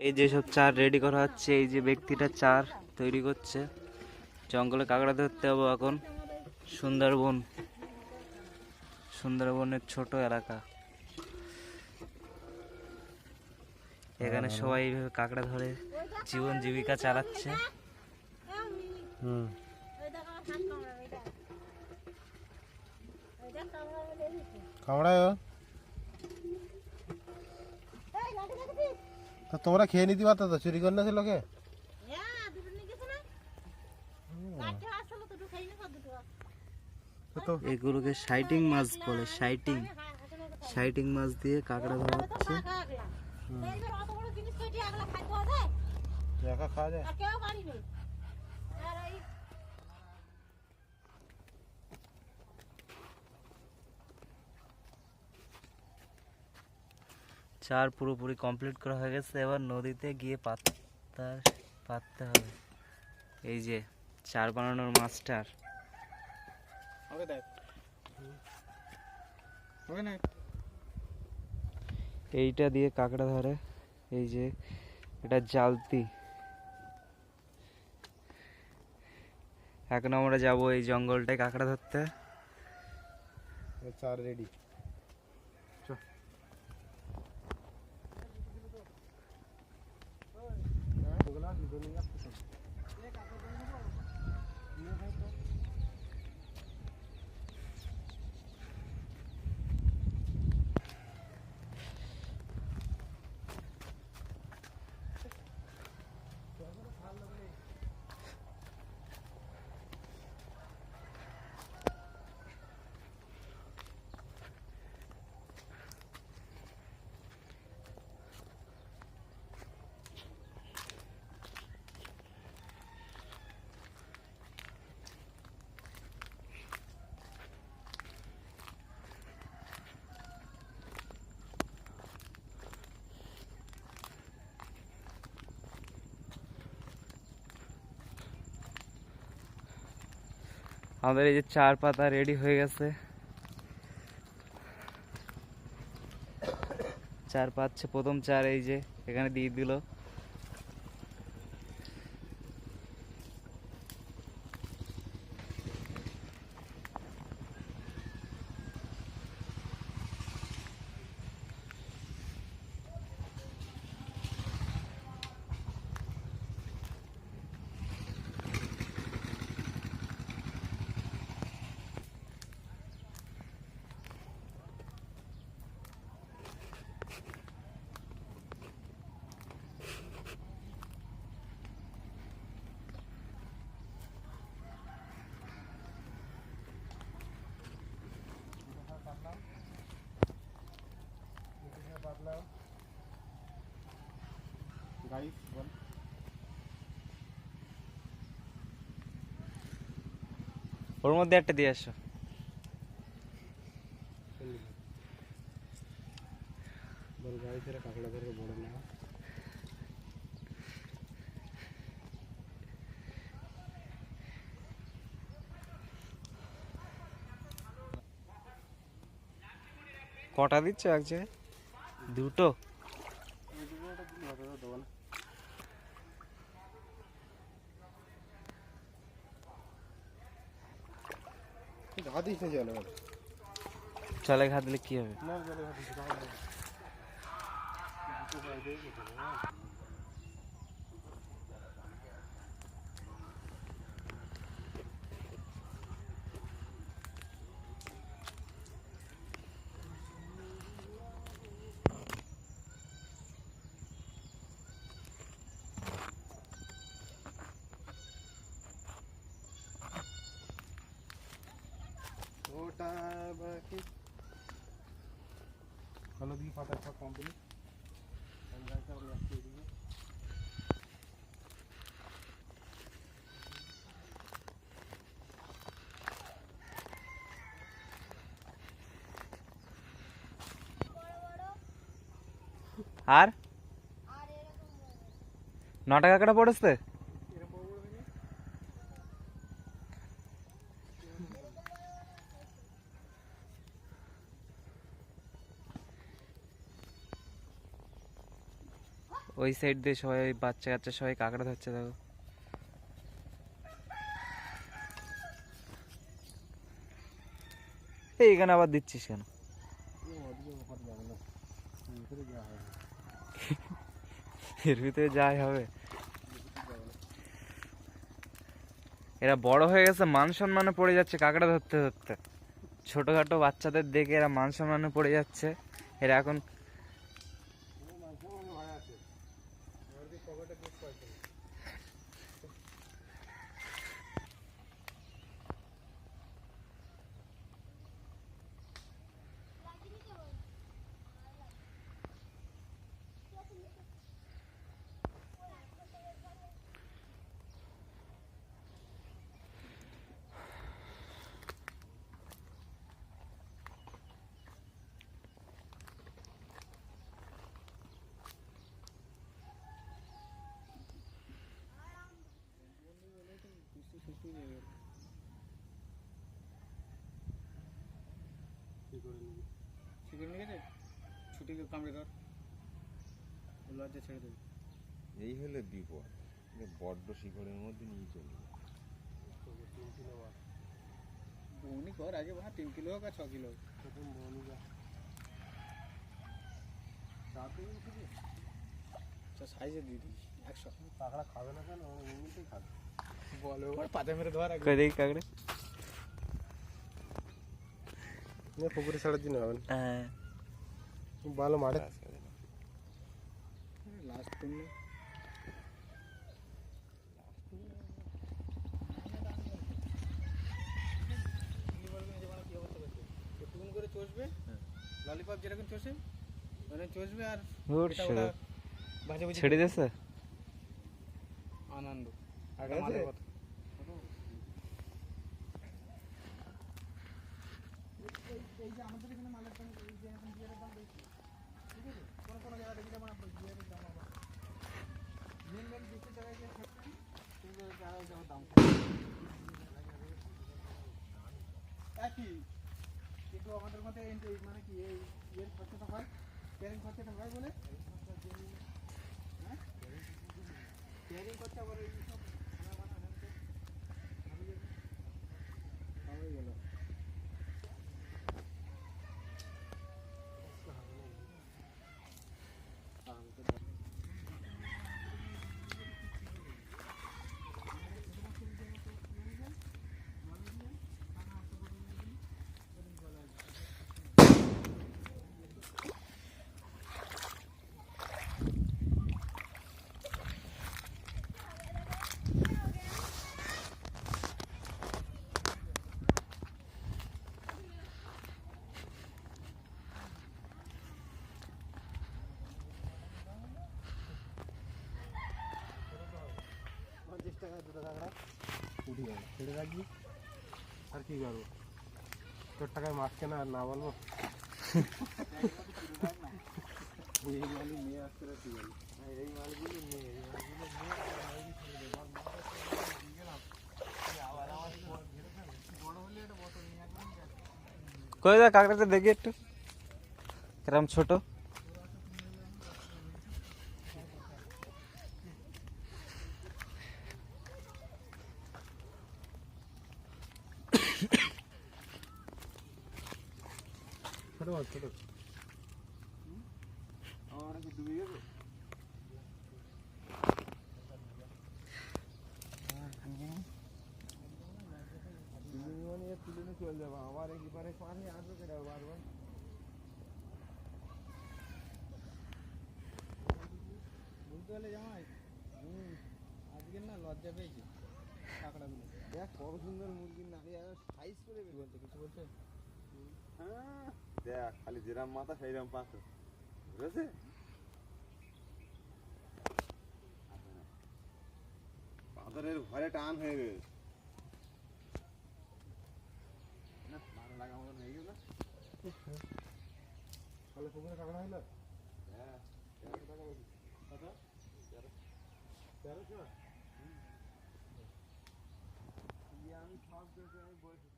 এই যে সব চার রেডি করা হচ্ছে এই যে ব্যক্তিটা চার তৈরি করছে। জঙ্গলে কাঁকড়া ধরতে হবে এখন। সুন্দরবন। সুন্দরবনের ছোট এলাকা। এখানে সবাই এইভাবে কাঁকড়া ধরে জীবন জীবিকা চালাচ্ছে। হুম। কামড়ায় তো তোমরা খেয়ে নিতে পারতো তো? চুরি করে নিয়েছে লোকে? তো তো এগুলোকে সাইটিং মাছ বলে সাইটিং। সাইটিং মাছ দিয়ে কাঁকড়া ধরা হচ্ছে। একা খাওয়া যায়? চার পুরোপুরি কমপ্লিট করা হয়ে গেছে। এবার নদীতে গিয়ে পাত্তা পাততে হবে। এই যে চার বানানোর মাস্টার। এইটা দিয়ে কাঁকড়া ধরে। এই যে এটা জালতি। এখন আমরা যাব এই জঙ্গলটায় কাঁকড়া ধরতে। চার রেডি। আমাদের এই যে চার পাতা রেডি হয়ে গেছে। চার পাচ্ছে, প্রথম চার এই যে এখানে দিয়ে দিল। গাইস বল ওর মধ্যে একটা দিয়ে আসো। বল গাইস এরা কাকড়া ধরে বড় না। কটা দিচ্ছ এক জায়গায়? দুটো। না চলে ঘা দিলে কি হবে? দিস না দিকে পাতা আর? নটা কাঁকড়া পড়েছে? ওই সাইড দিয়ে সবাই বাচ্চা কাচ্চা সবাই কাঁকড়া ধরছে, দেখো। এইখানে আবার দিচ্ছিস কেন? এর ভিতরে যাই হবে। এরা বড় হয়ে গেছে, মান সম্মানে পড়ে যাচ্ছে কাঁকড়া ধরতে ধরতে। ছোটখাটো বাচ্চাদের দেখে এরা মান সম্মানে পড়ে যাচ্ছে। এরা এখন ছুটিকে কামড়ে ধর লজ্জা ছেড়ে দেবে। এই হলে বিপদ। বড্ড শিকড়ের মধ্যে নিয়ে চলে বউনি কর আগে বানা তিন কিলো হোক আর ছ কিলো হোক। বনি সাইজে দিয়ে দিস একশো। কাঁকড়া খাবে না কেন? এমনিতেই খাবে। বলো ওর পাতে মেরে ধর আগে কই দেখি কাঁকড়া। পুকুরে ছাড়ার জন্য হবে না। হ্যাঁ। ভালো মাঠে ব্যাস হয়ে গেল। লাস্ট তুমি একটুকুন করে চষবে ললিপপ যেরকম চষে ওরকম চষবে আর ধুর এটা শালা। ওটা ভাজা ভুজি ছেড়ে দিয়েছে আনন্দ আগে এটা মালের আছে? কথা। এই যে আমাদের এখানে মালের দাম এই যে এখন বিয়ারের দাম বেশি একই কিন্তু আমাদের মধ্যে মানে কি এই ইয়ের খরচাটা হয় কেয়ারিং খরচাটা হয় বলে কেয়ারিং খরচা আবার এই উঠে যাবে ছেড়ে রাখবি আর কি করব তোর টাকায় মাছ কেনা আর না বলব এই মালই নিয়ে আসতে রাখি বলি এই মালগুলো নিয়ে এই মালগুলো নিয়ে কই দা কাঁকড়াটা দেখি একটু কিরম ছোট ছোট মাছ ছোট আমার কি ডুবে গেছে নিয়ে তুলে নিয়ে চলে যাব আবার এবারে পানি আসবে কেটে বারবার বুঝতে পারলে জামাই হুম আজকে না লজ্জা পেয়েছি কাঁকড়াগুলো দেখ কত সুন্দর মুরগির নাকি সাইজ করে কি বলছে কিছু বলছে? হ্যাঁ, দেখ খালি যেরাম মাথা সেইরাম পাথর। বুঝেছে পাথরের ভরে টান হয়ে গেছে। মতন হয়ে আমি সব দেখে আমি বসে